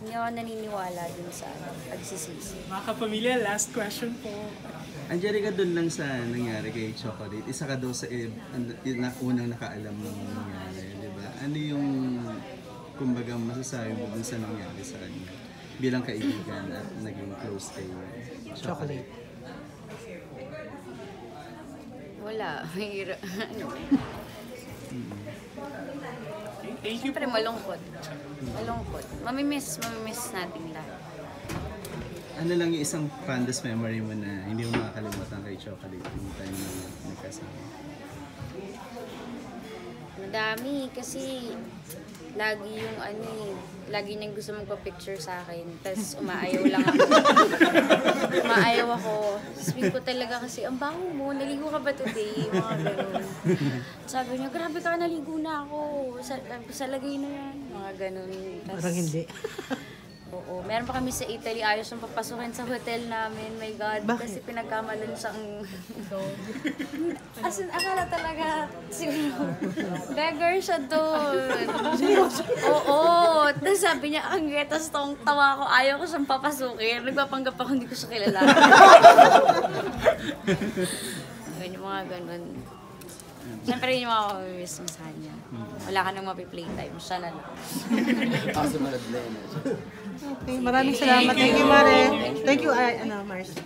Hindi ako naniniwala dun sa pagsisisi. Mga kapamilya, last question po. Angelica, doon lang sa nangyari kay Chocolate, isa ka daw sa eh, na, unang nakaalam ng nangyari, di ba? Ano yung, kumbaga, masasabi mo dun sa nangyari sa kanya? Bilang kaibigan at naging close kay Chocolate. Wala. Mahirap. ano, Thank you Siyempre po. malungkot. Malungkot. Mamimiss, mamimiss natin lahat. Ano lang yung isang fondest memory mo na hindi mo makakalimutan kay Chocolate yung time na nagkasama? Madami kasi lagi yung ano eh, lagi niyang gusto magpa-picture sa akin. Tapos umaayaw lang ako. umaayaw ako. Sabi ko talaga kasi, ang bango mo, naligo ka ba today? Mga ganun. Sabi niya, grabe ka, naligo na ako. Sa, sa lagay na yan. Mga ganun. Tas, Parang hindi. Oo. Meron pa kami sa Italy, ayos yung papasukin sa hotel namin. My God. Bakit? Kasi pinagkamalan siyang... As in, akala talaga, siguro, beggar siya doon. Oo. Tapos sabi niya, ang getas tong tawa ko, ayaw ko siyang papasukin. Nagpapanggap ako, hindi ko siya kilala. Yung mga ganun. Siyempre yun yung mga mamimiss mo sa kanya. Wala ka nang mapi-playtime, siya na lang. Okay, maraming salamat. Thank you, Mare. Thank you, uh, ano, Mars.